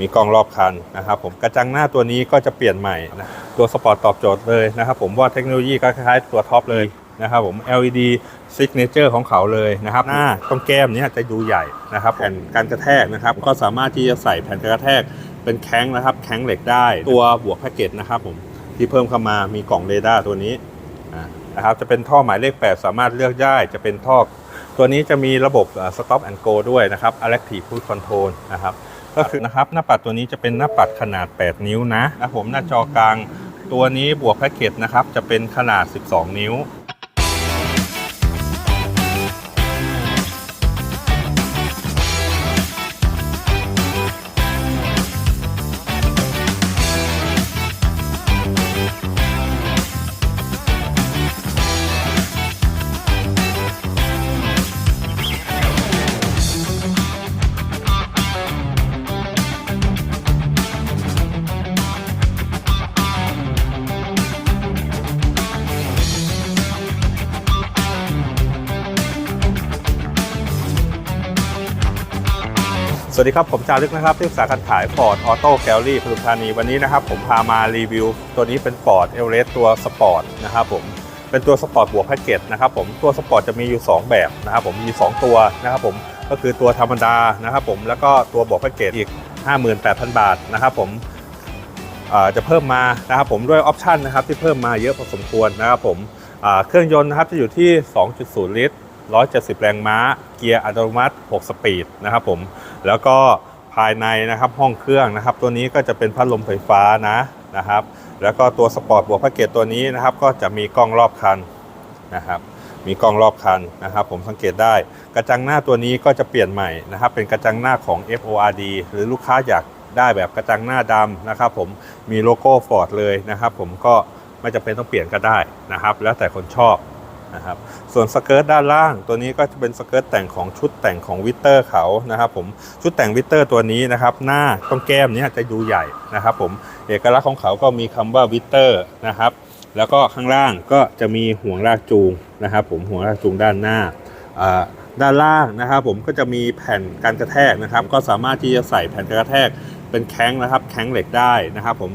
มีกล้องรอบคันนะครับผมกระจังหน้าตัวนี้ก็จะเปลี่ยนใหม่นะตัวสปอร์ตตอบโจทย์เลยนะครับผมว่าเทคโนโลยีก็คล้ายๆตัวท็อปเลยนะครับผม LED Signature ของเขาเลยนะครับ หน้าตรงแก้มนี้จะดูใหญ่นะครับแผ่นการกระแทกนะครับ ก็สามารถที่จะใส่แผ่นกระแทกเป็นแข้งนะครับ แข้งเหล็กได้ ตัวบวกแพ็กเกจนะครับผมที่เพิ่มเข้ามามีกล่องเรดาร์ตัวนี้นะครับจะเป็นท่อหมายเลข 8 สามารถเลือกได้จะเป็นท่อ ตัวนี้จะมีระบบอ่อ stop and go ด้วยนะครับ electric cruise control นะครับ ก็คือนะครับหน้าปัดตัวนี้จะเป็นหน้าปัดขนาด 8 นิ้วนะนะครับผมหน้าจอกลางตัวนี้บวกแพ็กเกจนะครับจะเป็นขนาด 12 นิ้ว สวัสดีครับ ผมจารึกนะครับที่ปรึกษาการขาย Ford Auto Gallery ปทุมธานีวันนี้นะครับ ผมพามารีวิว ตัวนี้เป็น Ford e v e r e s t ตัวสปอร์ตนะครับผมเป็นตัวสปอร์ตบวกแพ็กเกจนะครับผมตัวสปอร์ตจะมีอยู่ 2 แบบนะครับผมมี 2 ตัวนะครับผมก็คือตัวธรรมดานะครับผมแล้วก็ตัวบวกแพ็กเกจอีก 58,000 บาทนะครับผมจะเพิ่มมานะครับผมด้วยออปชันนะครับที่เพิ่มมาเยอะพอสมควรนะครับผมเครื่องยนต์นะครับจะอยู่ที่ 2.0 ลิตร 170 แรงม้า เกียร์อัตโนมัติ 6 สปีดนะครับผม แล้วก็ภายในนะครับห้องเครื่องนะครับ ตัวนี้ก็จะเป็นพัดลมไฟฟ้านะนะครับ แล้วก็ตัวสปอร์ตบวกแพ็กเกจตัวนี้นะครับ ก็จะมีกล้องรอบคันนะครับมีกล้องรอบคันนะครับ ผมสังเกตได้กระจังหน้าตัวนี้ก็จะเปลี่ยนใหม่นะครับ เป็นกระจังหน้าของ FORD หรือลูกค้าอยากได้แบบกระจังหน้าดำนะครับ ผมมีโลโก้ Ford เลยนะครับ ผมก็ไม่จำเป็นต้องเปลี่ยนก็ได้นะครับ แล้วแต่คนชอบ นะครับส่วนสเกิร์ตด้านล่างตัวนี้ก็จะเป็นสเกิร์ตแต่งของชุดแต่งของวิเตอร์เขานะครับผมชุดแต่งวิเตอร์ตัวนี้นะครับหน้าตรงแก้มนี้จะดูใหญ่นะครับผมเอกลักษณ์ของเขาก็มีคำว่าวิเตอร์นะครับแล้วก็ข้างล่างก็จะมีห่วงลากจูงนะครับผมห่วงลากจูงด้านหน้าด้านล่างนะครับผมก็จะมีแผ่นการกระแทกนะครับ ก็สามารถที่จะใส่แผ่นกระแทกเป็นแข้งนะครับแข้งเหล็กได้นะครับผม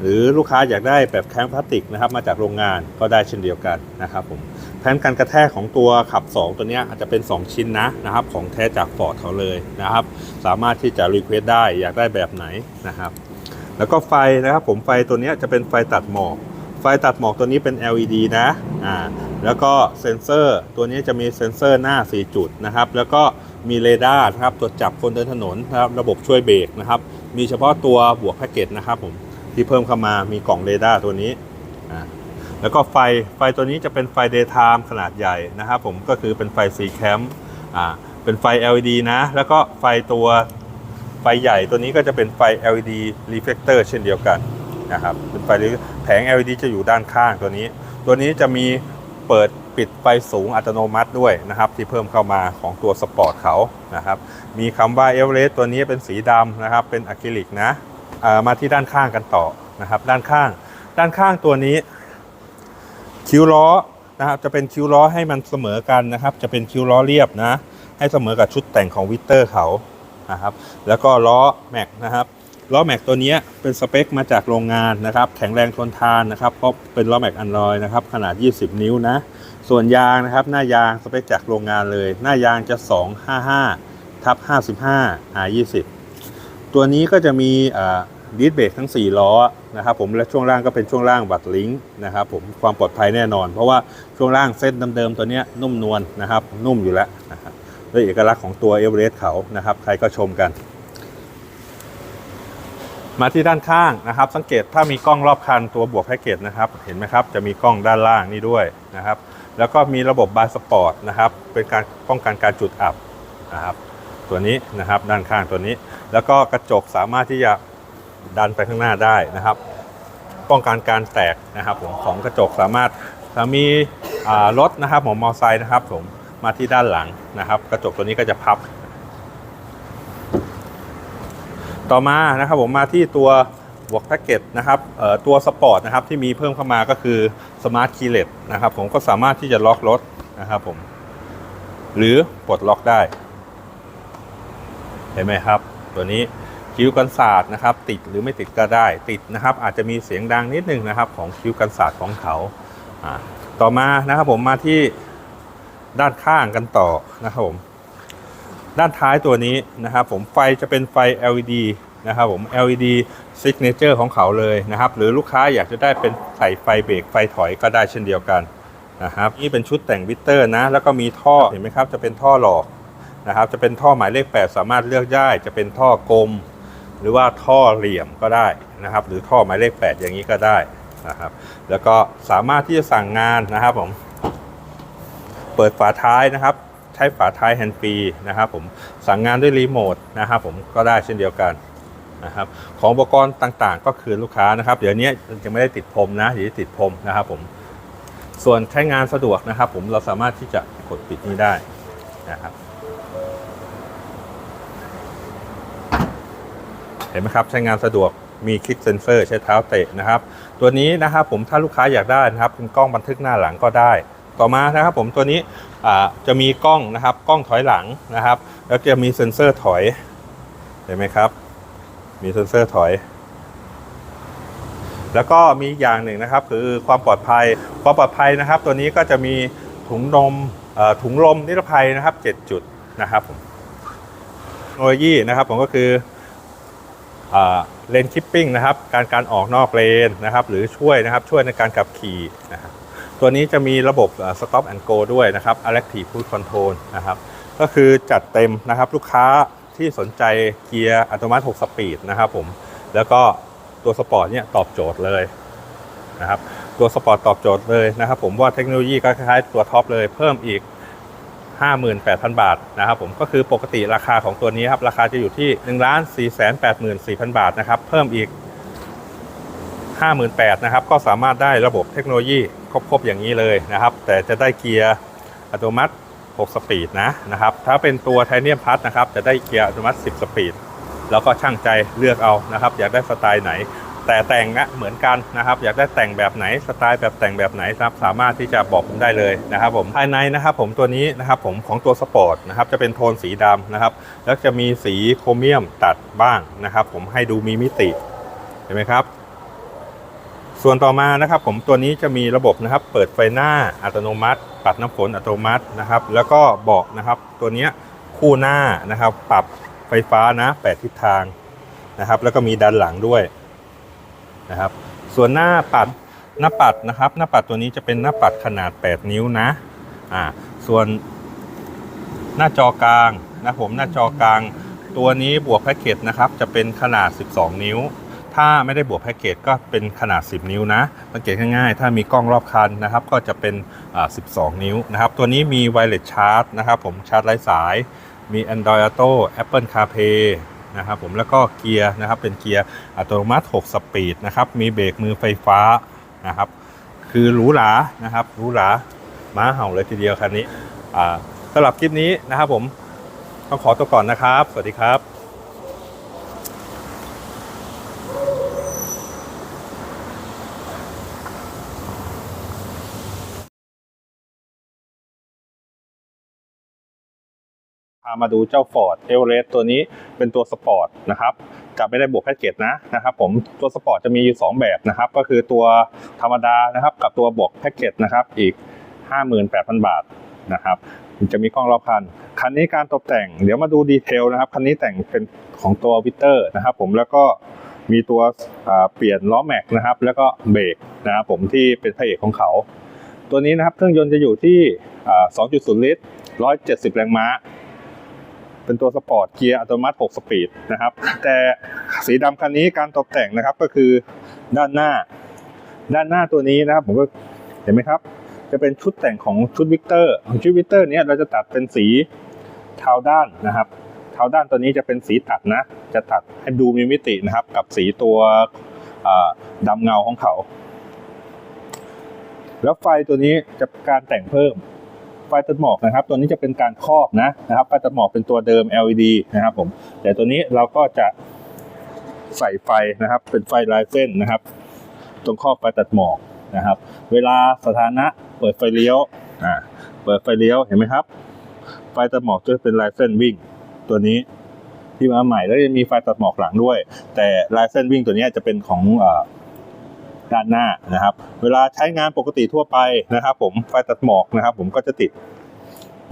หรือลูกค้าอยากได้แบบแข้งพลาสติกนะครับ มาจากโรงงานก็ได้เช่นเดียวกันนะครับผม แผ่นการกระแทกของตัวขับ 2 ตัวนี้อาจจะเป็น 2 ชิ้นนะนะครับ ของแท้จากฟอร์ดเขาเลยนะครับ สามารถที่จะรีเควสได้อยากได้แบบไหนนะครับ แล้วก็ไฟนะครับผมไฟตัวนี้จะเป็นไฟตัดหมอกไฟตัดหมอกตัวนี้เป็น LED นะอ่าแล้วก็เซ็นเซอร์ตัวนี้จะมีเซ็นเซอร์หน้า 4 จุดนะครับ แล้วก็มีเรดาร์นะครับตรวจจับคนเดินถนนนะครับระบบช่วยเบรกนะครับ มีเฉพาะตัวบวกแพ็กเกจนะครับผมที่เพิ่มเข้ามามีกล่องเรดาร์ตัวนี้อ่า แล้วก็ไฟไฟตัวนี้จะเป็นไฟ daytime ขนาดใหญ่นะครับผมก็คือเป็นไฟ C cam อ่าเป็นไฟ LED นะ แล้วก็ไฟตัวไฟใหญ่ตัวนี้ก็จะเป็นไฟ LED reflector เช่นเดียวกันนะครับเป็นไฟแผง LED จะอยู่ด้านข้างตัวนี้ ตัวนี้จะมีเปิดปิดไฟสูงอัตโนมัติด้วยนะครับ ที่เพิ่มเข้ามาของตัวสปอร์ตเขานะครับ มีคำว่า e v e r e s t ตัวนี้เป็นสีดำนะครับ เป็นอะคริลิกนะามาที่ด้านข้างกันต่อนะครับ ด้านข้าง ด้านข้างตัวนี้ คิ้วล้อนะครับจะเป็นคิ้วล้อให้มันเสมอกันนะครับ จะเป็นคิ้วล้อเรียบนะ ให้เสมอกับชุดแต่งของวิเตอร์เขานะครับ แล้วก็ล้อแม็กนะครับล้อแม็กตัวนี้เป็นสเปคมาจากโรงงานนะครับ แข็งแรงทนทานนะครับเพราะเป็นล้อแม็กอันลอยนะครับ ขนาด 20 นิ้วนะ ส่วนยางนะครับ หน้ายางสเปคจากโรงงานเลย หน้ายางจะ 255ทับ55 R20 ตัวนี้ก็จะมี ดิสเบรกทั้ง 4 ล้อนะครับผมและช่วงล่างก็เป็นช่วงล่างบัตรลิงก์นะครับผมความปลอดภัยแน่นอน เพราะว่าช่วงล่างเส้นเดิมๆตัวนี้นุ่มนวลนะครับนุ่มอยู่แล้วนะครับด้วยเอกลักษณ์ของตัวเอเวอเรสต์เขานะครับใครก็ชมกัน มาที่ด้านข้างนะครับ สังเกตถ้ามีกล้องรอบคันตัวบวกแพ็กเกจนะครับเห็นไหมครับจะมีกล้องด้านล่างนี่ด้วยนะครับแล้วก็มีระบบบาร์สปอร์ตนะครับเป็นการป้องกันการจุดอับนะครับตัวนี้นะครับด้านข้างตัวนี้ แล้วก็กระจกสามารถที่จะ ดันไปข้างหน้าได้นะครับ ป้องกันการแตกนะครับผมของกระจกสามารถถ้ามีรถนะครับผมมอเตอร์ไซค์นะครับผมมาที่ด้านหลังนะครับ กระจกตัวนี้ก็จะพับ ต่อมานะครับผมมาที่ตัวบวกแพ็กเกจนะครับตัวสปอร์ตนะครับที่มีเพิ่มเข้ามาก็คือสมาร์ทคีเลสนะครับผมก็สามารถที่จะล็อกรถนะครับผมหรือปลดล็อกได้ เห็นไหมครับ ตัวนี้ คิ้วกันศาสตร์นะครับ ติดหรือไม่ติดก็ได้ติดนะครับ อาจจะมีเสียงดังนิดนึงนะครับ ของคิ้วกันศาสตร์ของเขาอ่าต่อมานะครับผมมาที่ด้านข้างกันต่อนะครับผมด้านท้ายตัวนี้นะครับ ผมไฟจะเป็นไฟ LED นะครับผม LED signature ของเขาเลยนะครับ หรือลูกค้าอยากจะได้เป็นใส่ไฟเบรกไฟถอยก็ได้เช่นเดียวกันนะครับนี่เป็นชุดแต่งวิตเตอร์นะ แล้วก็มีท่อเห็นไหมครับ จะเป็นท่อหลอกนะครับ จะเป็นท่อหมายเลข 8 สามารถเลือกได้ จะเป็นท่อกลม หรือว่าท่อเหลี่ยมก็ได้นะครับ หรือท่อหมายเลข 8 อย่างนี้ก็ได้นะครับ แล้วก็สามารถที่จะสั่งงานนะครับผม เปิดฝาท้ายนะครับ ใช้ฝาท้ายแฮนด์ฟรีนะครับ ผมสั่งงานด้วยรีโมทนะครับผมก็ได้เช่นเดียวกันนะครับของอุปกรณ์ต่างๆ ก็คือลูกค้านะครับ เดี๋ยวนี้ยังไม่ได้ติดพรมนะเดี๋ยวจะติดพรมนะครับผมส่วนใช้งานสะดวกนะครับ ผมเราสามารถที่จะกดปิดนี้ได้นะครับ เห็นไหมครับ ใช้งานสะดวกมีคลิกเซนเซอร์ใช้เท้าเตะนะครับ ตัวนี้นะครับผมถ้าลูกค้าอยากได้นะครับเป็นกล้องบันทึกหน้าหลังก็ได้ ต่อมานะครับผมตัวนี้จะมีกล้องนะครับกล้องถอยหลังนะครับ แล้วจะมีเซ็นเซอร์ถอยเห็นไหมครับ มีเซ็นเซอร์ถอย แล้วก็มีอีกอย่างหนึ่งนะครับ คือความปลอดภัยความปลอดภัยนะครับ ตัวนี้ก็จะมีถุงนมถุงลมนิรภัยนะครับ 7 จุดนะครับผมเทคโนโลยีนะครับผมก็คือ เลนคิปปิ้งนะครับ การการออกนอกเลนนะครับ หรือช่วยนะครับช่วยในการขับขี่นะครับตัวนี้จะมีระบบเอ่อ stop and go ด้วยนะครับ electric cruise control นะครับ ก็คือจัดเต็มนะครับลูกค้าที่สนใจเกียร์อัตโนมัติ 6 สปีดนะครับผม แล้วก็ตัวสปอร์ตเนี่ยตอบโจทย์เลยนะครับ ตัวสปอร์ตตอบโจทย์เลยนะครับผมว่าเทคโนโลยีก็คล้ายๆตัวท็อปเลยเพิ่มอีก 58,000 บาทนะครับผมก็คือปกติราคาของตัวนี้ครับราคาจะอยู่ที่1 4 8 4 0 0 0 บาทนะครับเพิ่มอีก 58,000นะครับก็สามารถได้ระบบเทคโนโลยีครบๆอย่างนี้เลยนะครับ แต่จะได้เกียร์อัตโนมัติ 6 สปีดนะนะครับถ้าเป็นตัวไทเนียมพัทนะครับจะได้เกียร์อัตโนมัติ 10 สปีดแล้วก็ช่างใจเลือกเอานะครับ อยากได้สไตล์ไหน แต่แต่งนะเหมือนกันนะครับ อยากได้แต่งแบบไหนสไตล์แบบแต่งแบบไหนนะครับสามารถที่จะบอกผมได้เลยนะครับผมภายในนะครับผมตัวนี้นะครับผมของตัวสปอร์ตนะครับจะเป็นโทนสีดำนะครับ แล้วจะมีสีโครเมียมตัดบ้างนะครับ ผมให้ดูมีมิติเห็นไหมครับ ส่วนต่อมานะครับผมตัวนี้จะมีระบบนะครับ เปิดไฟหน้าอัตโนมัติ ปัดน้ำฝนอัตโนมัตินะครับ แล้วก็เบอกนะครับ ตัวนี้คู่หน้านะครับ ปรับไฟฟ้านะแปดทิศทางนะครับ แล้วก็มีด้านหลังด้วย นะครับ ส่วนหน้าปัดหน้าปัดนะครับ หน้าปัดตัวนี้จะเป็นหน้าปัดขนาด 8 นิ้วนะอ่าส่วนหน้าจอกลางนะผมหน้าจอกลาง ตัวนี้บวกแพ็กเกจนะครับจะเป็นขนาด 12 นิ้ว ถ้าไม่ได้บวกแพ็กเกจก็เป็นขนาด 10 นิ้วนะสังเกตง่ายๆ ถ้ามีกล้องรอบคันนะครับ ก็จะเป็นอ่า12 นิ้วนะครับ ตัวนี้มีไวเลสชาร์จนะครับ ผมชาร์จไร้สายมี Android Auto Apple CarPlay นะครับผมแล้วก็เกียร์นะครับเป็นเกียร์อัตโนมัติ 6 สปีดนะครับมีเบรกมือไฟฟ้านะครับคือหรูหรานะครับหรูหราม้าเห่าเลยทีเดียวคันนี้สำหรับคลิปนี้นะครับผมต้องขอตัวก่อนนะครับ สวัสดีครับ มาดูเจ้า Ford e v e r e s t ตัวนี้เป็นตัวสปอร์ตนะครับจะไม่ได้บวกแพ็กเกจนะนะครับผมตัวสปอร์ตจะมีอยู่ 2 แบบนะครับ ก็คือตัวธรรมดานะครับ กับตัวบวกแพ็กเกจนะครับอีก 58,000 บาทนะครับจะมีกล้องรอบคัน คันนี้การตกแต่งเดี๋ยวมาดูดีเทลนะครับ คันนี้แต่งเป็นของตัววิเตอร์นะครับผมแล้วก็มีตัวเปลี่ยนล้อแม็กนะครับ แล้วก็เบรกนะครับผมที่เป็นพระเอกของเขา ตัวนี้นะครับเครื่องยนต์จะอยู่ที่อ่า2.0 ลิตร 170 แรงม้า เป็นตัวสปอร์ตเกียร์อัตโนมัติ 6 สปีดนะครับ แต่สีดำคันนี้การตกแต่งนะครับก็คือด้านหน้า ด้านหน้าตัวนี้นะครับผมก็เห็นไหมครับ จะเป็นชุดแต่งของชุดวิกเตอร์ของชุดวิกเตอร์นี้เราจะตัดเป็นสีเทาด้านนะครับเทาด้านตัวนี้จะเป็นสีตัดนะ จะตัดให้ดูมีมิตินะครับ กับสีตัวอ่าดำเงาของเขา แล้วไฟตัวนี้จะการแต่งเพิ่ม ไฟตัดหมอกนะครับ ตัวนี้จะเป็นการครอบนะนะครับไฟตัดหมอกเป็นตัวเดิม LED นะครับผมแต่ตัวนี้เราก็จะใส่ไฟนะครับ เป็นไฟลายเส้นนะครับ ตรงครอบไฟตัดหมอกนะครับ เวลาสถานะเปิดไฟเลี้ยวอ่าเปิดไฟเลี้ยวเห็นไหมครับ ไฟตัดหมอกจะเป็นลายเส้นวิ่งตัวนี้ที่มาใหม่แล้วจะมีไฟตัดหมอกหลังด้วย แต่ลายเส้นวิ่งตัวนี้จะเป็นของอ่อ ด้านหน้านะครับ เวลาใช้งานปกติทั่วไปนะครับ ผมไฟตัดหมอกนะครับ ผมก็จะติด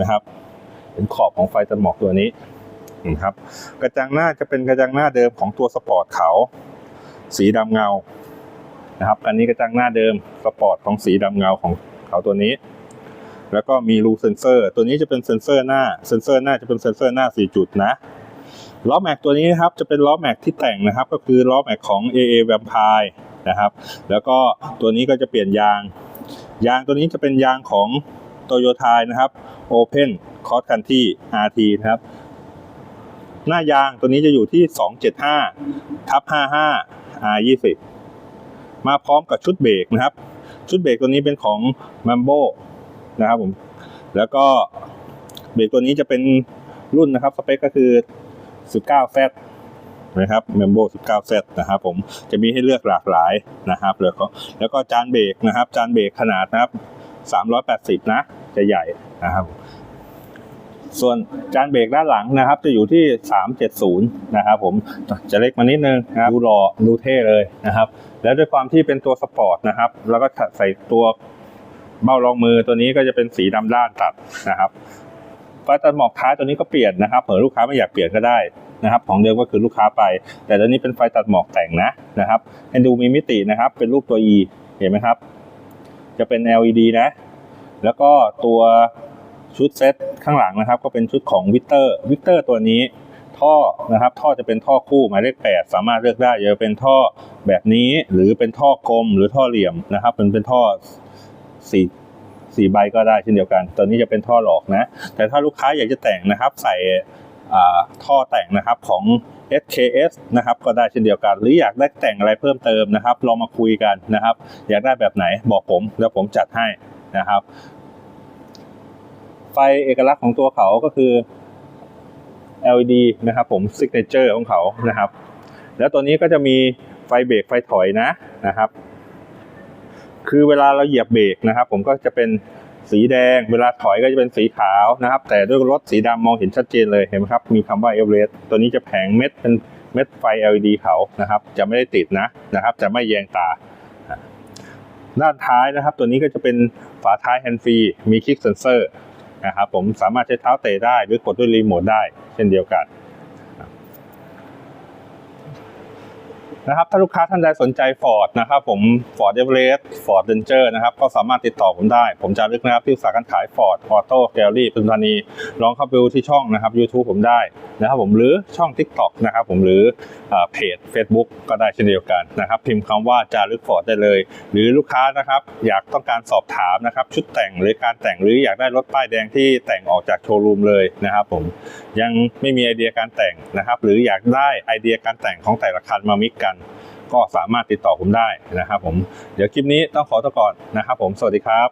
นะครับ เป็นขอบของไฟตัดหมอกตัวนี้นะครับ กระจังหน้าจะเป็นกระจังหน้าเดิมของตัวสปอร์ตเขาสีดำเงานะครับอันนี้กระจังหน้าเดิมสปอร์ตของสีดำเงาของเขาตัวนี้ แล้วก็มีรูเซนเซอร์ ตัวนี้จะเป็นเซนเซอร์หน้าเซนเซอร์หน้าจะเป็นเซนเซอร์หน้า 4 จุดนะล้อแม็กตัวนี้นะครับจะเป็นล้อแม็กที่แต่งนะครับ ก็คือล้อแม็กของ AA Vampire นะครับ แล้วก็ตัวนี้ก็จะเปลี่ยนยาง ยางตัวนี้จะเป็นยางของโตโยต้านะครับ Open Cross Country RT นะครับ หน้ายางตัวนี้จะอยู่ที่ 275ทับ55 R20 มาพร้อมกับชุดเบรกนะครับ ชุดเบรกตัวนี้เป็นของ m a m b o นะครับผม แล้วก็เบรกตัวนี้จะเป็นรุ่นนะครับ สเปคก็คือ 19Z นะครับ m a m b o 19Z นะครับผมจะมีให้เลือกหลากหลายนะครับ แล้วก็แล้วก็จานเบรกนะครับ จานเบรกขนาดนะครับ380 นะ จะใหญ่นะครับ ส่วนจานเบรกด้านหลังนะครับ จะอยู่ที่ 370 นะครับผมจะเล็กมานิดนึงนะครับดูหล่อดูเท่เลยนะครับ แล้วด้วยความที่เป็นตัวสปอร์ตนะครับ แล้วก็ใส่ตัวเบ้ารองมือตัวนี้ก็จะเป็นสีดำด้านตัดนะครับไฟตัดหมอกท้ายตัวนี้ก็เปลี่ยนนะครับเผื่อลูกค้าไม่อยากเปลี่ยนก็ได้ นะครับของเดิมก็คือลูกค้าไป แต่ตัวนี้เป็นไฟตัดหมอกแต่งนะนะครับให้ดูมีมิตินะครับเป็นรูปตัว E เห็นไหมครับ จะเป็น LED นะ แล้วก็ตัวชุดเซตข้างหลังนะครับ ก็เป็นชุดของวิกเตอร์วิกเตอร์ตัวนี้ท่อนะครับท่อจะเป็นท่อคู่หมายเลข8สามารถเลือกได้จะเป็นท่อแบบนี้หรือเป็นท่อกลมหรือท่อเหลี่ยมนะครับเป็นเป็นท่อสี่สี่ใบก็ได้เช่นเดียวกัน ตัวนี้จะเป็นท่อหลอกนะ แต่ถ้าลูกค้าอยากจะแต่งนะครับ ใส่ ท่อแต่งนะครับของ SKS นะครับก็ได้เช่นเดียวกัน หรืออยากได้แต่งอะไรเพิ่มเติมนะครับลองมาคุยกันนะครับ อยากได้แบบไหนบอกผมแล้วผมจัดให้นะครับ ไฟเอกลักษณ์ของตัวเขาก็คือ LED นะครับผม signature ของเขานะครับ แล้วตัวนี้ก็จะมีไฟเบรกไฟถอยนะนะครับ คือเวลาเราเหยียบเบรกนะครับ ผมก็จะเป็น สีแดง เวลาถอยก็จะเป็นสีขาวนะครับ แต่ด้วยรถสีดำมองเห็นชัดเจนเลยเห็นไหมครับ มีคำว่า Everest ตัวนี้จะแผงเม็ดเป็นเม็ดไฟ LED เขานะครับ จะไม่ได้ติดนะนะครับ จะไม่แยงตา ด้านท้ายนะครับ ตัวนี้ก็จะเป็นฝาท้ายแฮนด์ฟรีมีคลิกเซนเซอร์นะครับผมสามารถใช้เท้าเตะได้หรือกดด้วยรีโมทได้เช่นเดียวกัน นะครับถ้าลูกค้าท่านใดสนใจ Ford นะครับผม Ford Everest Ford Ranger นะครับก็สามารถติดต่อผมได้ ผมจะลึกนะครับที่สาขาขาย Ford Auto Gallery ปทุมธานีลองเข้าไปดูที่ช่องนะครับ YouTube ผมได้นะครับผมหรือช่อง TikTok นะครับผมหรือเอ่อเพจ Facebook ก็ได้เช่นเดียวกันนะครับพิมพ์คำว่าจารึก Ford ได้เลย หรือลูกค้านะครับอยากต้องการสอบถามนะครับชุดแต่งหรือการแต่งหรืออยากได้รถป้ายแดงที่แต่งออกจากโชว์รูมเลยนะครับผมยังไม่มีไอเดียการแต่งนะครับหรืออยากได้ไอเดียการแต่งของแต่ละคันมามิกกัน ก็สามารถติดต่อผมได้นะครับผม เดี๋ยวคลิปนี้ต้องขอตัวก่อนนะครับผม สวัสดีครับ